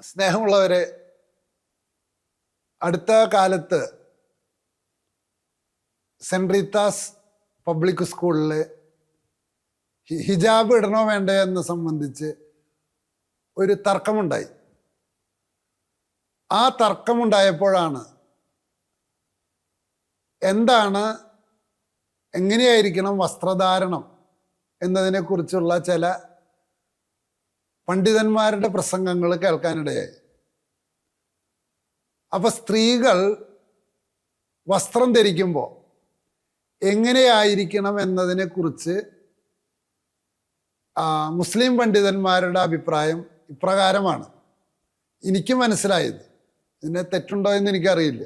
സ്നേഹമുള്ളവരെ അടുത്ത കാലത്ത് സെന്റ് റീത്താസ് പബ്ലിക് സ്കൂളിൽ ഹിജാബ് ഇടണോ വേണ്ടേ എന്ന് സംബന്ധിച്ച് ഒരു തർക്കമുണ്ടായി. ആ തർക്കമുണ്ടായപ്പോഴാണ് എന്താണ് എങ്ങനെയായിരിക്കണം വസ്ത്രധാരണം എന്നതിനെക്കുറിച്ചുള്ള ചില പണ്ഡിതന്മാരുടെ പ്രസംഗങ്ങൾ കേൾക്കാനിടയായി. അപ്പൊ സ്ത്രീകൾ വസ്ത്രം ധരിക്കുമ്പോൾ എങ്ങനെയായിരിക്കണം എന്നതിനെക്കുറിച്ച് മുസ്ലിം പണ്ഡിതന്മാരുടെ അഭിപ്രായം ഇപ്രകാരമാണ്. എനിക്ക് മനസ്സിലായത്. ഇതിനെ തെറ്റുണ്ടോ എന്ന് എനിക്കറിയില്ല.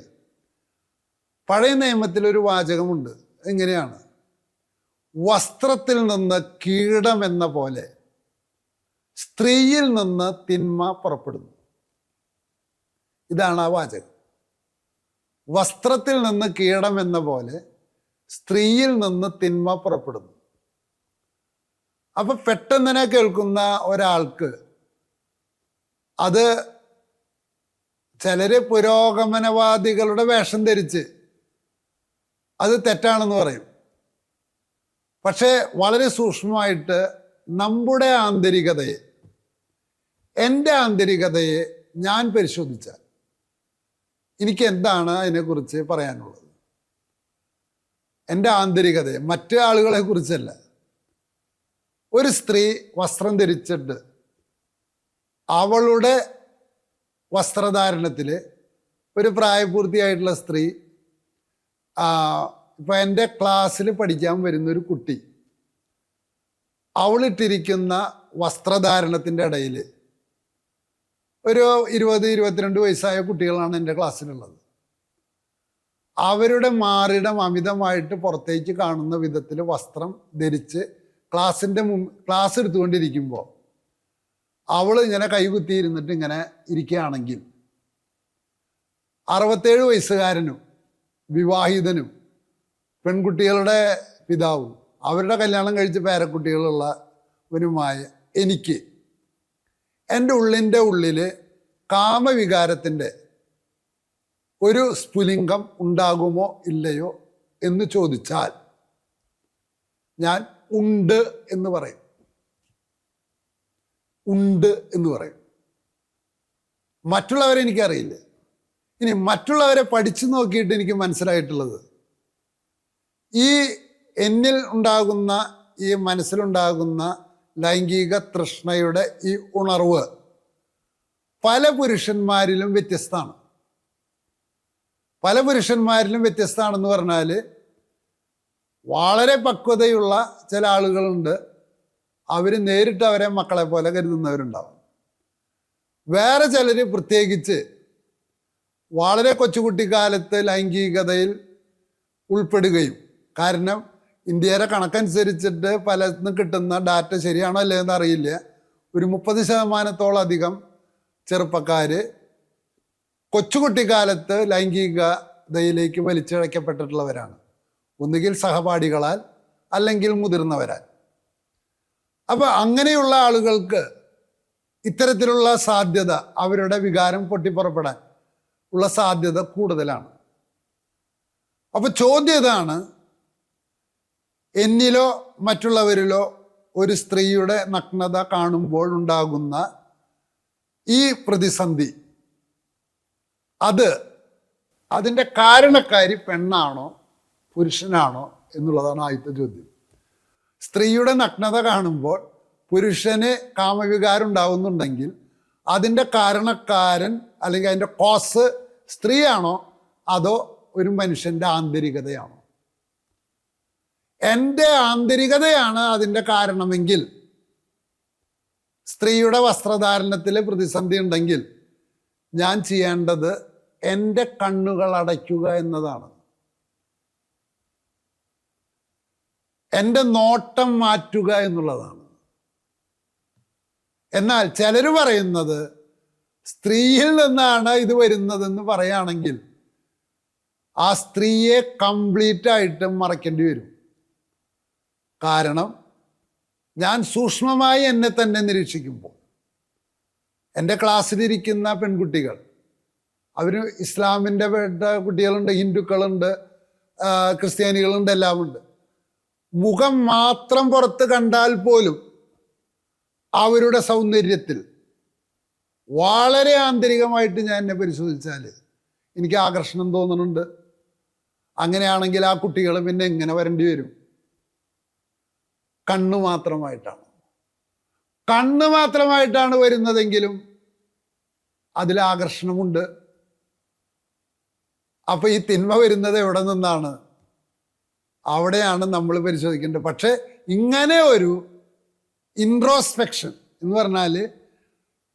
പഴയ നിയമത്തിൽ ഒരു വാചകമുണ്ട്. എങ്ങനെയാണ് വസ്ത്രത്തിൽ നിന്ന് കീടം എന്ന പോലെ സ്ത്രീയിൽ നിന്ന് തിന്മ പുറപ്പെടുന്നു. ഇതാണ് ആ വാചകം. വസ്ത്രത്തിൽ നിന്ന് കീടം എന്ന പോലെ സ്ത്രീയിൽ നിന്ന് തിന്മ പുറപ്പെടുന്നു. അപ്പൊ പെട്ടെന്നിനെ കേൾക്കുന്ന ഒരാൾക്ക് അത് ചിലര് പുരോഗമനവാദികളുടെ വേഷം ധരിച്ച് അത് തെറ്റാണെന്ന് പറയും. പക്ഷേ വളരെ സൂക്ഷ്മമായിട്ട് നമ്മുടെ ആന്തരികതയെ എന്റെ ആന്തരികതയെ ഞാൻ പരിശോധിച്ചാൽ എനിക്ക് എന്താണ് അതിനെക്കുറിച്ച് പറയാനുള്ളത്? എന്റെ ആന്തരികതയെ മറ്റു ആളുകളെ കുറിച്ചല്ല. ഒരു സ്ത്രീ വസ്ത്രം ധരിച്ചിട്ട് അവളുടെ വസ്ത്രധാരണത്തിൽ ഒരു പ്രായപൂർത്തിയായിട്ടുള്ള സ്ത്രീ ഇപ്പം എന്റെ ക്ലാസ്സിൽ പഠിക്കാൻ വരുന്ന ഒരു കുട്ടി അവളിട്ടിരിക്കുന്ന വസ്ത്രധാരണത്തിന്റെ ഇടയിൽ ഒരു ഇരുപത് ഇരുപത്തിരണ്ട് വയസ്സായ കുട്ടികളാണ് എന്റെ ക്ലാസ്സിലുള്ളത്. അവരുടെ മാറിടം അമിതമായിട്ട് പുറത്തേക്ക് കാണുന്ന വിധത്തിൽ വസ്ത്രം ധരിച്ച് ക്ലാസ്സിന്റെ മുൻ ക്ലാസ് എടുത്തുകൊണ്ടിരിക്കുമ്പോൾ അവൾ ഇങ്ങനെ കൈകുത്തിയിരുന്നിട്ട് ഇങ്ങനെ ഇരിക്കുകയാണെങ്കിൽ അറുപത്തേഴ് വയസ്സുകാരനും വിവാഹിതനും പെൺകുട്ടികളുടെ പിതാവും അവരുടെ കല്യാണം കഴിച്ച് പേരക്കുട്ടികളുള്ളവനുമായ എനിക്ക് എന്റെ ഉള്ളിന്റെ ഉള്ളിൽ കാമവികാരത്തിന്റെ ഒരു സ്ഫുലിംഗം ഉണ്ടാകുമോ ഇല്ലയോ എന്ന് ചോദിച്ചാൽ ഞാൻ ഉണ്ട് എന്ന് പറയും. ഉണ്ട് എന്ന് പറയും. മറ്റുള്ളവരെ എനിക്കറിയില്ല. ഇനി മറ്റുള്ളവരെ പഠിച്ചു നോക്കിയിട്ട് എനിക്ക് മനസ്സിലായിട്ടുള്ളത് ഈ എന്നിൽ ഉണ്ടാകുന്ന ഈ മനസ്സിലുണ്ടാകുന്ന ലൈംഗിക തൃഷ്ണയുടെ ഈ ഉണർവ് പല പുരുഷന്മാരിലും വ്യത്യസ്തമാണ്. പല പുരുഷന്മാരിലും വ്യത്യസ്തമാണെന്ന് പറഞ്ഞാൽ വളരെ പക്വതയുള്ള ചില ആളുകളുണ്ട്. അവർ നേരിട്ട് അവരെ മക്കളെ പോലെ കരുതുന്നവരുണ്ടാവും. വേറെ ചിലർ പ്രത്യേകിച്ച് വളരെ കൊച്ചുകുട്ടിക്കാലത്ത് ലൈംഗികതയിൽ ഉൾപ്പെടുകയും കാരണം ഇന്ത്യയുടെ കണക്കനുസരിച്ചിട്ട് പലർന്നും കിട്ടുന്ന ഡാറ്റ ശരിയാണോ അല്ലേ എന്ന് അറിയില്ല. ഒരു മുപ്പത് ശതമാനത്തോളം അധികം ചെറുപ്പക്കാർ കൊച്ചുകുട്ടിക്കാലത്ത് ലൈംഗികതയിലേക്ക് വലിച്ചിഴക്കപ്പെട്ടിട്ടുള്ളവരാണ്. ഒന്നുകിൽ സഹപാഠികളാൽ അല്ലെങ്കിൽ മുതിർന്നവരാൽ. അപ്പോൾ അങ്ങനെയുള്ള ആളുകൾക്ക് ഇത്തരത്തിലുള്ള സാധ്യത അവരുടെ വികാരം പൊട്ടിപ്പുറപ്പെടാൻ ഉള്ള സാധ്യത കൂടുതലാണ്. അപ്പോൾ ചോദ്യം ഇതാണ് എന്നിലോ മറ്റുള്ളവരിലോ ഒരു സ്ത്രീയുടെ നഗ്നത കാണുമ്പോൾ ഉണ്ടാകുന്ന ഈ പ്രതിസന്ധി അത് അതിന്റെ കാരണക്കാരി പെണ്ണാണോ പുരുഷനാണോ എന്നുള്ളതാണ് ആദ്യത്തെ ചോദ്യം. സ്ത്രീയുടെ നഗ്നത കാണുമ്പോൾ പുരുഷന് കാമവികാരം ഉണ്ടാവുന്നുണ്ടെങ്കിൽ അതിന്റെ കാരണക്കാരൻ അല്ലെങ്കിൽ അതിന്റെ കോസ് സ്ത്രീയാണോ അതോ ഒരു മനുഷ്യന്റെ ആന്തരികതയാണോ? എന്റെ ആന്തരികതയാണ് അതിന്റെ കാരണമെങ്കിൽ. സ്ത്രീയുടെ വസ്ത്രധാരണത്തിൽ പ്രതിസന്ധി ഉണ്ടെങ്കിൽ ഞാൻ ചെയ്യേണ്ടത് എന്റെ കണ്ണുകൾ അടയ്ക്കുക എന്നതാണ്. എന്റെ നോട്ടം മാറ്റുക എന്നുള്ളതാണ്. എന്നാൽ ചിലർ പറയുന്നത് സ്ത്രീയിൽ നിന്നാണ് ഇത് വരുന്നതെന്ന് പറയുകയാണെങ്കിൽ ആ സ്ത്രീയെ കംപ്ലീറ്റ് ആയിട്ട് മറയ്ക്കേണ്ടി വരും. കാരണം ഞാൻ സൂക്ഷ്മമായി എന്നെ തന്നെ നിരീക്ഷിക്കുമ്പോൾ എന്റെ ക്ലാസ്സിലിരിക്കുന്ന പെൺകുട്ടികൾ അവർ ഇസ്ലാമിന്റെ പെട്ട കുട്ടികളുണ്ട് ഹിന്ദുക്കളുണ്ട് ക്രിസ്ത്യാനികളുണ്ട് എല്ലാമുണ്ട്. മുഖം മാത്രം പുറത്ത് കണ്ടാൽ പോലും അവരുടെ സൗന്ദര്യത്തിൽ വളരെ ആന്തരികമായിട്ട് ഞാൻ എന്നെ പരിശോധിച്ചാൽ എനിക്ക് ആകർഷണം തോന്നുന്നുണ്ട്. അങ്ങനെയാണെങ്കിൽ ആ കുട്ടികൾ പിന്നെ എങ്ങനെ വരേണ്ടി വരും? കണ്ണ് മാത്രമായിട്ടാണ്. കണ്ണ് മാത്രമായിട്ടാണ് വരുന്നതെങ്കിലും അതിൽ ആകർഷണമുണ്ട്. അപ്പൊ ഈ തിന്മ വരുന്നത് എവിടെ നിന്നാണ്? അവിടെയാണ് നമ്മൾ പരിശോധിക്കേണ്ടത്. പക്ഷേ ഇങ്ങനെ ഒരു ഇൻട്രോസ്പെക്ഷൻ എന്ന് പറഞ്ഞാൽ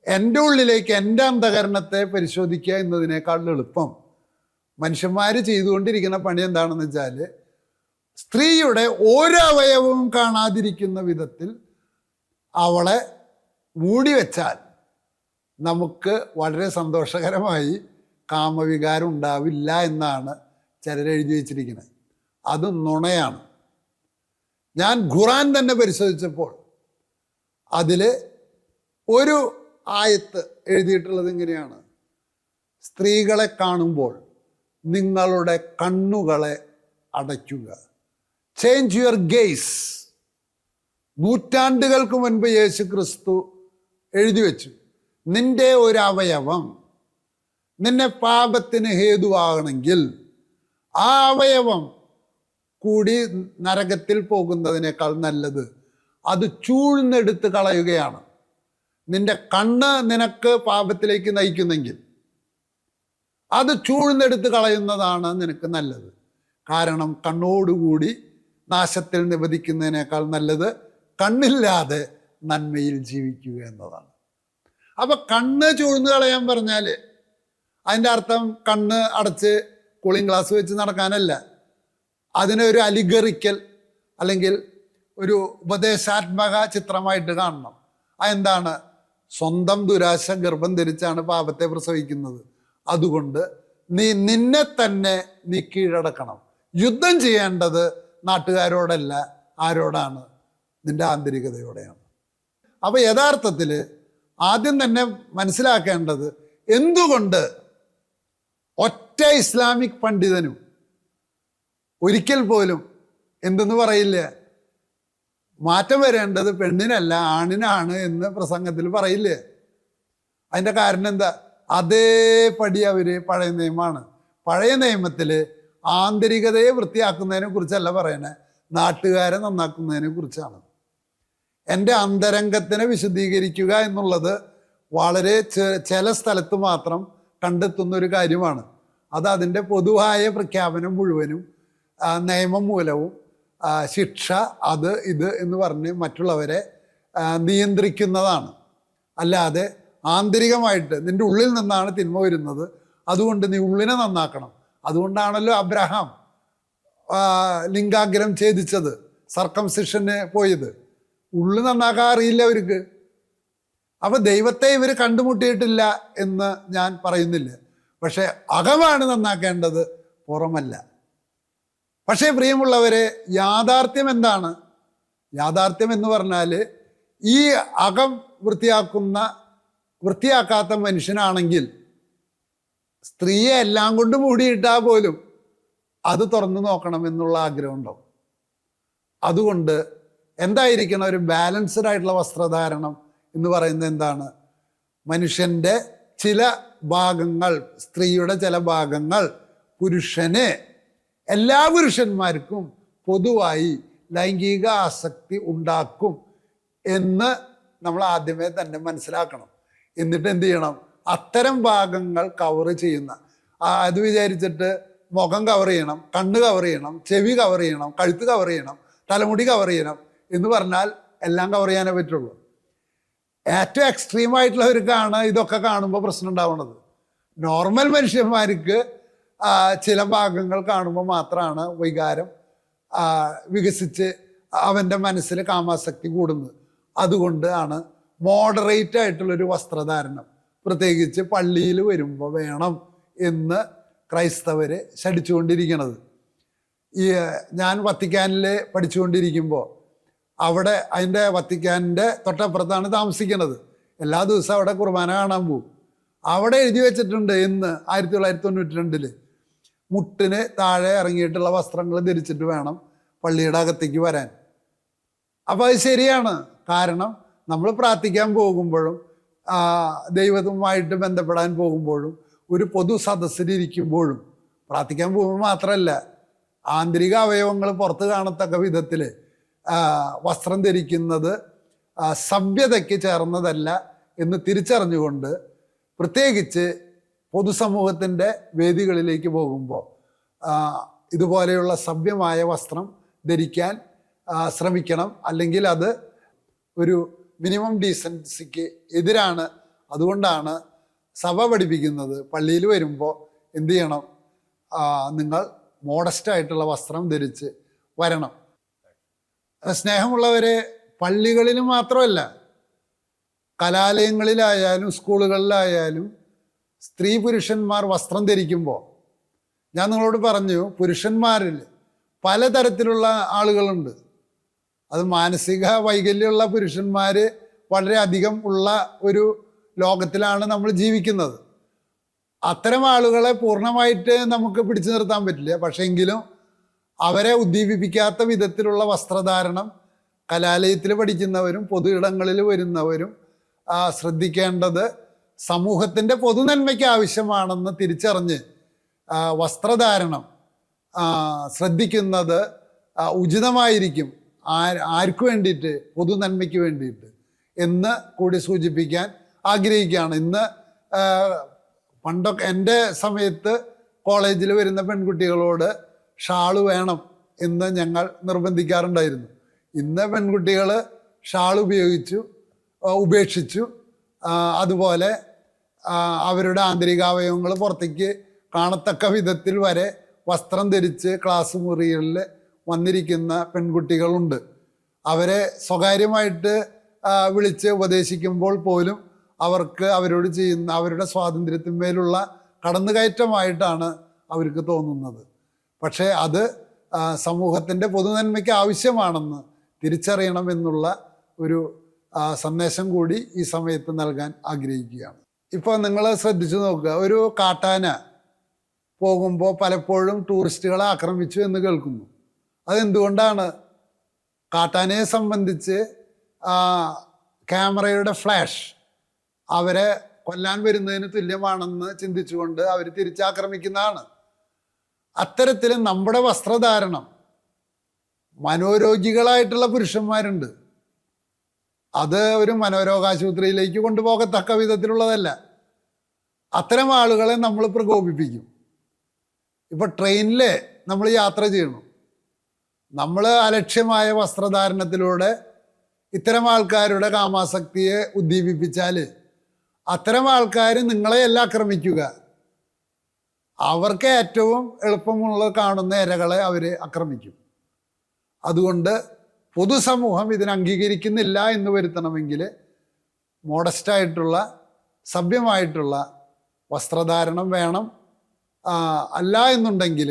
എന്റെ ഉള്ളിലേക്ക് എന്റെ അന്ധകരണത്തെ പരിശോധിക്കുക എന്നതിനേക്കാൾ എളുപ്പം. മനുഷ്യന്മാർ ചെയ്തുകൊണ്ടിരിക്കുന്ന പണി എന്താണെന്ന് വെച്ചാൽ സ്ത്രീയുടെ ഓരോ അവയവവും കാണാതിരിക്കുന്ന വിധത്തിൽ അവളെ മൂടി വെച്ചാൽ നമുക്ക് വളരെ സന്തോഷകരമായി കാമവികാരം ഉണ്ടാവില്ല എന്നാണ് ചിലർ എഴുതി വച്ചിരിക്കുന്നത്. അത് നുണയാണ്. ഞാൻ ഖുറാൻ തന്നെ പരിശോധിച്ചപ്പോൾ അതിൽ ഒരു ആയത്ത് എഴുതിയിട്ടുള്ളത് ഇങ്ങനെയാണ്. സ്ത്രീകളെ കാണുമ്പോൾ നിങ്ങളുടെ കണ്ണുകളെ അടയ്ക്കുക. ചേഞ്ച് യുവർ ഗെയ്സ് നൂറ്റാണ്ടുകൾക്ക് മുൻപ് യേശു ക്രിസ്തു എഴുതി വെച്ചു. നിന്റെ ഒരു അവയവം നിന്നെ പാപത്തിന് ഹേതുവാകണമെങ്കിൽ ആ അവയവം കൂടി നരകത്തിൽ പോകുന്നതിനേക്കാൾ നല്ലത്. അത് ചൂഴ്ന്നെടുത്ത് കളയുകയാണ്. നിന്റെ കണ്ണ് നിനക്ക് പാപത്തിലേക്ക് നയിക്കുന്നെങ്കിൽ അത് ചൂഴ്ന്നെടുത്ത് കളയുന്നതാണ് നിനക്ക് നല്ലത്. കാരണം കണ്ണോടുകൂടി നാശത്തിൽ നിവദിക്കുന്നതിനേക്കാൾ നല്ലത് കണ്ണില്ലാതെ നന്മയിൽ ജീവിക്കുക എന്നതാണ്. അപ്പൊ കണ്ണ് ചൂഴ്ന്നു കളയാൻ പറഞ്ഞാൽ അതിന്റെ അർത്ഥം കണ്ണ് അടച്ച് കൂളിംഗ് ഗ്ലാസ് വെച്ച് നടക്കാനല്ല. അതിനൊരു അലിഗറിക്കൽ അല്ലെങ്കിൽ ഒരു ഉപദേശാത്മക ചിത്രമായിട്ട് കാണണം. അതെന്താണ്? സ്വന്തം ദുരാശ ഗർഭം ധരിച്ചാണ് പാപത്തെ പ്രസവിക്കുന്നത്. അതുകൊണ്ട് നീ നിന്നെ തന്നെ നീ കീഴടക്കണം. യുദ്ധം ചെയ്യേണ്ടത് നാട്ടുകാരോടല്ല ആരോടാണ്? നിന്റെ ആന്തരികതയോടെയാണ്. അപ്പോൾ യഥാർത്ഥത്തിൽ ആദ്യം തന്നെ മനസ്സിലാക്കേണ്ടത് എന്തുകൊണ്ട് ഒറ്റ ഇസ്ലാമിക് പണ്ഡിതനും ഒരിക്കൽ പോലും എന്തെന്ന് പറയില്ല? മാറ്റം വരേണ്ടത് പെണ്ണിനല്ല ആണിനാണ് എന്ന് പ്രസംഗത്തിൽ പറയില്ലേ. അതിന്റെ കാരണം എന്താ? അതേപടി അവർ പഴയ നിയമമാണ്. പഴയ നിയമത്തിൽ ആന്തരികതയെ വൃത്തിയാക്കുന്നതിനെ കുറിച്ചല്ല പറയണേ. നാട്ടുകാരെ നന്നാക്കുന്നതിനെ കുറിച്ചാണ്. എന്റെ അന്തരംഗത്തിനെ വിശദീകരിക്കുക എന്നുള്ളത് വളരെ ചില സ്ഥലത്ത് മാത്രം കണ്ടെത്തുന്ന ഒരു കാര്യമാണ്. അത് അതിന്റെ പൊതുവായ പ്രഖ്യാപനം മുഴുവനും നിയമം മൂലവും ശിക്ഷ അത് ഇത് എന്ന് പറഞ്ഞ് മറ്റുള്ളവരെ നിയന്ത്രിക്കുന്നതാണ്. അല്ലാതെ ആന്തരികമായിട്ട് നിന്റെ ഉള്ളിൽ നിന്നാണ് തിന്മ വരുന്നത്. അതുകൊണ്ട് നീ ഉള്ളിനെ നന്നാക്കണം. അതുകൊണ്ടാണല്ലോ അബ്രഹാം ലിംഗാഗ്രഹം ലിംഗാഗ്രം ഛേദിച്ചത് സർക്കംസിഷന് പോയത്. ഉള്ളു നന്നാക്കാൻ അറിയില്ല അവർക്ക് അപ്പൊ ദൈവത്തെ ഇവർ കണ്ടുമുട്ടിയിട്ടില്ല എന്ന് ഞാൻ പറയുന്നില്ല. പക്ഷെ അകമാണ് നന്നാക്കേണ്ടത് പുറമല്ല. പക്ഷേ പ്രിയമുള്ളവരെ യാഥാർത്ഥ്യം എന്താണ്? യാഥാർത്ഥ്യം എന്ന് പറഞ്ഞാൽ ഈ അകം വൃത്തിയാക്കുന്ന വൃത്തിയാക്കാത്ത മനുഷ്യനാണെങ്കിൽ സ്ത്രീയെ എല്ലാം കൊണ്ട് മൂടിയിട്ടാൽ പോലും അത് തുറന്നു നോക്കണം എന്നുള്ള ആഗ്രഹമുണ്ടാവും. അതുകൊണ്ട് എന്തായിരിക്കണം ഒരു ബാലൻസ്ഡ് ആയിട്ടുള്ള വസ്ത്രധാരണം എന്ന് പറയുന്നത് എന്താണ്? മനുഷ്യന്റെ ചില ഭാഗങ്ങൾ സ്ത്രീയുടെ ചില ഭാഗങ്ങൾ പുരുഷന് എല്ലാ പുരുഷന്മാർക്കും പൊതുവായി ലൈംഗിക ആസക്തി ഉണ്ടാക്കും എന്ന് നമ്മൾ ആദ്യമേ തന്നെ മനസ്സിലാക്കണം. എന്നിട്ട് എന്ത് ചെയ്യണം? അത്തരം ഭാഗങ്ങൾ കവർ ചെയ്യുന്ന. അത് വിചാരിച്ചിട്ട് മുഖം കവർ ചെയ്യണം കണ്ണ് കവർ ചെയ്യണം ചെവി കവർ ചെയ്യണം കഴുത്ത് കവർ ചെയ്യണം തലമുടി കവർ ചെയ്യണം എന്ന് പറഞ്ഞാൽ എല്ലാം കവർ ചെയ്യാനേ പറ്റുള്ളൂ. ഏറ്റവും എക്സ്ട്രീം ആയിട്ടുള്ളവർക്കാണ് ഇതൊക്കെ കാണുമ്പോൾ പ്രശ്നം ഉണ്ടാവുന്നത്. നോർമൽ മനുഷ്യന്മാർക്ക് ചില ഭാഗങ്ങൾ കാണുമ്പോൾ മാത്രമാണ് വികാരം വികസിച്ച് അവന്റെ മനസ്സിൽ കാമാസക്തി കൂടുന്നത്. അതുകൊണ്ട് ആണ് മോഡറേറ്റ് ആയിട്ടുള്ളൊരു വസ്ത്രധാരണം. പ്രത്യേകിച്ച് പള്ളിയിൽ വരുമ്പോൾ വേണം എന്ന് ക്രൈസ്തവരെ ശടിച്ചുകൊണ്ടിരിക്കണത് ഈ ഞാൻ വത്തിക്കാനിൽ പഠിച്ചുകൊണ്ടിരിക്കുമ്പോൾ അവിടെ അതിന്റെ വത്തിക്കാനിന്റെ തൊട്ടപ്പുറത്താണ് താമസിക്കുന്നത് എല്ലാ ദിവസവും അവിടെ കുർബാന കാണാൻ പോകും അവിടെ എഴുതി വെച്ചിട്ടുണ്ട് ഇന്ന് ആയിരത്തി തൊള്ളായിരത്തി തൊണ്ണൂറ്റി രണ്ടിൽ മുട്ടിന് താഴെ ഇറങ്ങിയിട്ടുള്ള വസ്ത്രങ്ങൾ ധരിച്ചിട്ട് വേണം പള്ളിയുടെ അകത്തേക്ക് വരാൻ. അപ്പോൾ അത് ശരിയാണ്. കാരണം നമ്മൾ പ്രാർത്ഥിക്കാൻ പോകുമ്പോഴും ദൈവവുമായിട്ട് ബന്ധപ്പെടാൻ പോകുമ്പോഴും ഒരു പൊതു സദസ്സിലിരിക്കുമ്പോഴും പ്രാർത്ഥിക്കാൻ പോകുമ്പോൾ മാത്രമല്ല ആന്തരിക അവയവങ്ങൾ പുറത്ത് കാണത്തക്ക വിധത്തിൽ വസ്ത്രം ധരിക്കുന്നത് സഭ്യതയ്ക്ക് ചേർന്നതല്ല എന്ന് തിരിച്ചറിഞ്ഞുകൊണ്ട് പ്രത്യേകിച്ച് പൊതുസമൂഹത്തിന്റെ വേദികളിലേക്ക് പോകുമ്പോൾ ഇതുപോലെയുള്ള സഭ്യമായ വസ്ത്രം ധരിക്കാൻ ശ്രമിക്കണം. അല്ലെങ്കിൽ അത് ഒരു മിനിമം ഡീസൻസിക്ക് എതിരാണ്. അതുകൊണ്ടാണ് സഭ പഠിപ്പിക്കുന്നത്. പള്ളിയിൽ വരുമ്പോൾ എന്തു ചെയ്യണം? നിങ്ങൾ മോഡസ്റ്റ് ആയിട്ടുള്ള വസ്ത്രം ധരിച്ച് വരണം. സ്നേഹമുള്ളവരെ പള്ളികളിൽ മാത്രമല്ല കലാലയങ്ങളിലായാലും സ്കൂളുകളിലായാലും സ്ത്രീ പുരുഷന്മാർ വസ്ത്രം ധരിക്കുമ്പോൾ ഞാൻ നിങ്ങളോട് പറഞ്ഞു പുരുഷന്മാരിൽ പലതരത്തിലുള്ള ആളുകളുണ്ട്. അത് മാനസിക വൈകല്യമുള്ള പുരുഷന്മാർ വളരെയധികം ഉള്ള ഒരു ലോകത്തിലാണ് നമ്മൾ ജീവിക്കുന്നത്. അത്തരം ആളുകളെ പൂർണമായിട്ട് നമുക്ക് പിടിച്ചു നിർത്താൻ പറ്റില്ല. പക്ഷേ എങ്കിലും അവരെ ഉദ്ദീപിപ്പിക്കാത്ത വിധത്തിലുള്ള വസ്ത്രധാരണം കലാലയത്തിൽ പഠിക്കുന്നവരും പൊതു ഇടങ്ങളിൽ വരുന്നവരും ശ്രദ്ധിക്കേണ്ടത് സമൂഹത്തിന്റെ പൊതുനന്മയ്ക്ക് ആവശ്യമാണെന്ന് തിരിച്ചറിഞ്ഞ് വസ്ത്രധാരണം ശ്രദ്ധിക്കുന്നത് ഉചിതമായിരിക്കും. ആർക്ക് വേണ്ടിയിട്ട്? പൊതുനന്മയ്ക്ക് വേണ്ടിയിട്ട് എന്ന് കൂടി സൂചിപ്പിക്കാൻ ആഗ്രഹിക്കുകയാണ്. ഇന്ന് പണ്ടൊക്കെ എന്റെ സമയത്ത് കോളേജിൽ വരുന്ന പെൺകുട്ടികളോട് ഷാൾ വേണം എന്ന് ഞങ്ങൾ നിർബന്ധിക്കാറുണ്ടായിരുന്നു. ഇന്ന് പെൺകുട്ടികൾ ഷാൾ ഉപയോഗിച്ചു ഉപേക്ഷിച്ചു അതുപോലെ അവരുടെ ആന്തരികാവയവങ്ങൾ പുറത്തേക്ക് കാണത്തക്ക വിധത്തിൽ വരെ വസ്ത്രം ധരിച്ച് ക്ലാസ് മുറികളിൽ വന്നിരിക്കുന്ന പെൺകുട്ടികളുണ്ട്. അവരെ സ്വകാര്യമായിട്ട് വിളിച്ച് ഉപദേശിക്കുമ്പോൾ പോലും അവർക്ക് അവരോട് ചെയ്യുന്ന അവരുടെ സ്വാതന്ത്ര്യത്തിന്മേലുള്ള കടന്നുകയറ്റമായിട്ടാണ് അവർക്ക് തോന്നുന്നത്. പക്ഷേ അത് സമൂഹത്തിന്റെ പൊതുനന്മയ്ക്ക് ആവശ്യമാണെന്ന് തിരിച്ചറിയണമെന്നുള്ള ഒരു സന്ദേശം കൂടി ഈ സമയത്ത് നൽകാൻ ആഗ്രഹിക്കുകയാണ്. ഇപ്പോൾ നിങ്ങൾ ശ്രദ്ധിച്ചു നോക്കുക. ഒരു കാട്ടാന പോകുമ്പോൾ പലപ്പോഴും ടൂറിസ്റ്റുകളെ ആക്രമിച്ചു എന്ന് കേൾക്കുന്നു. അതെന്തുകൊണ്ടാണ് കാട്ടാനയെ സംബന്ധിച്ച് ക്യാമറയുടെ ഫ്ലാഷ് അവരെ കൊല്ലാൻ വരുന്നതിന് തുല്യമാണെന്ന് ചിന്തിച്ചുകൊണ്ട് അവർ തിരിച്ചാക്രമിക്കുന്നതാണ്. അത്തരത്തിൽ നമ്മുടെ വസ്ത്രധാരണം മനോരോഗികളായിട്ടുള്ള പുരുഷന്മാരുണ്ട്. അത് ഒരു മനോരോഗാശുപത്രിയിലേക്ക് കൊണ്ടുപോകത്തക്ക വിധത്തിലുള്ളതല്ല. അത്തരം ആളുകളെ നമ്മൾ പ്രകോപിപ്പിക്കും. ഇപ്പൊ ട്രെയിനിൽ നമ്മൾ യാത്ര ചെയ്യണം. നമ്മൾ അലക്ഷ്യമായ വസ്ത്രധാരണത്തിലൂടെ ഇത്തരം ആൾക്കാരുടെ കാമാസക്തിയെ ഉദ്ദീപിപ്പിച്ചാൽ അത്തരം ആൾക്കാർ നിങ്ങളെയല്ല ആക്രമിക്കുക. അവർക്ക് ഏറ്റവും എളുപ്പമുള്ള കാണുന്ന ഇരകളെ അവർ ആക്രമിക്കും. അതുകൊണ്ട് പൊതുസമൂഹം ഇതിനെ അംഗീകരിക്കുന്നില്ല എന്ന് വരുത്തണമെങ്കിൽ മോഡസ്റ്റായിട്ടുള്ള സഭ്യമായിട്ടുള്ള വസ്ത്രധാരണം വേണം. അല്ല എന്നുണ്ടെങ്കിൽ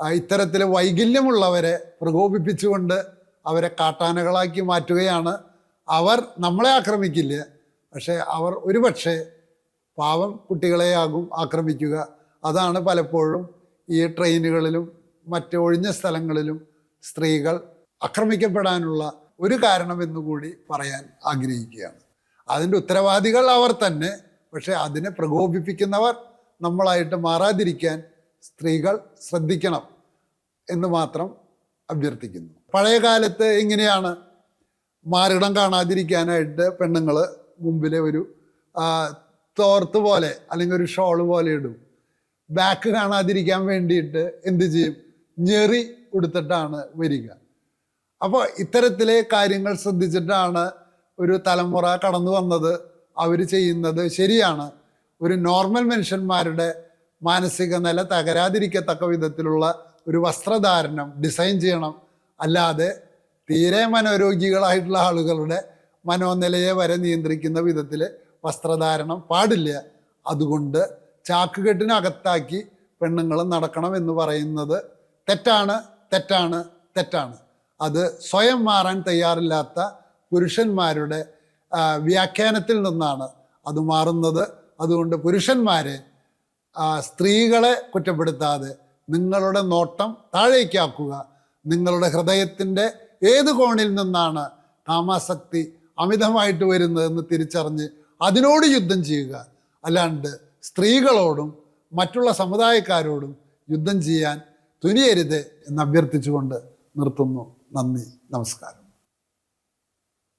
ഇത്തരത്തിൽ വൈകല്യമുള്ളവരെ പ്രകോപിപ്പിച്ചുകൊണ്ട് അവരെ കാട്ടാനകളാക്കി മാറ്റുകയാണ്. അവർ നമ്മളെ ആക്രമിക്കില്ല പക്ഷേ അവർ ഒരുപക്ഷെ പാവം കുട്ടികളെയാകും ആക്രമിക്കുക. അതാണ് പലപ്പോഴും ഈ ട്രെയിനുകളിലും മറ്റ് ഒഴിഞ്ഞ സ്ഥലങ്ങളിലും സ്ത്രീകൾ ആക്രമിക്കപ്പെടാനുള്ള ഒരു കാരണമെന്ന് കൂടി പറയാൻ ആഗ്രഹിക്കുകയാണ്. അതിന്റെ ഉത്തരവാദികൾ അവർ തന്നെ പക്ഷേ അതിനെ പ്രകോപിപ്പിക്കുന്നവർ നമ്മളായിട്ട് മാറാതിരിക്കാൻ സ്ത്രീകൾ ശ്രദ്ധിക്കണം എന്ന് മാത്രം അഭ്യർത്ഥിക്കുന്നു. പഴയ കാലത്ത് എങ്ങനെയാണ് മാറിടം കാണാതിരിക്കാനായിട്ട് പെണ്ണുങ്ങൾ മുമ്പിലെ ഒരു തോർത്ത് പോലെ അല്ലെങ്കിൽ ഒരു ഷോൾ പോലെ ഇടും. ബാക്ക് കാണാതിരിക്കാൻ വേണ്ടിയിട്ട് എന്ത് ചെയ്യും? ഞെറി ഉടുത്തിട്ടാണ് വരിക. അപ്പോൾ ഇത്തരത്തിലെ കാര്യങ്ങൾ ശ്രദ്ധിച്ചിട്ടാണ് ഒരു തലമുറ കടന്നു വന്നത്. അവർ ചെയ്യുന്നത് ശരിയാണ്. ഒരു നോർമൽ മനുഷ്യന്മാരുടെ മാനസിക നില തകരാതിരിക്കത്തക്ക വിധത്തിലുള്ള ഒരു വസ്ത്രധാരണം ഡിസൈൻ ചെയ്യണം. അല്ലാതെ തീരെ മനോരോഗികളായിട്ടുള്ള ആളുകളുടെ മനോനിലയെ വരെ നിയന്ത്രിക്കുന്ന വിധത്തിൽ വസ്ത്രധാരണം പാടില്ല. അതുകൊണ്ട് ചാക്കുകെട്ടിനകത്താക്കി പെണ്ണുങ്ങൾ നടക്കണം എന്ന് പറയുന്നത് തെറ്റാണ് തെറ്റാണ് തെറ്റാണ്. അത് സ്വയം മാറാൻ തയ്യാറില്ലാത്ത പുരുഷന്മാരുടെ വ്യാഖ്യാനത്തിൽ നിന്നാണ് അത് മാറുന്നത്. അതുകൊണ്ട് പുരുഷന്മാരെ സ്ത്രീകളെ കുറ്റപ്പെടുത്താതെ നിങ്ങളുടെ നോട്ടം താഴേക്കാക്കുക. നിങ്ങളുടെ ഹൃദയത്തിന്റെ ഏത് കോണിൽ നിന്നാണ് കാമാസക്തി അമിതമായിട്ട് വരുന്നതെന്ന് തിരിച്ചറിഞ്ഞ് അതിനോട് യുദ്ധം ചെയ്യുക. അല്ലാണ്ട് സ്ത്രീകളോടും മറ്റുള്ള സമുദായക്കാരോടും യുദ്ധം ചെയ്യാൻ തുനിയരുത് എന്ന് അഭ്യർത്ഥിച്ചുകൊണ്ട് നിർത്തുന്നു. നന്ദി. നമസ്കാരം.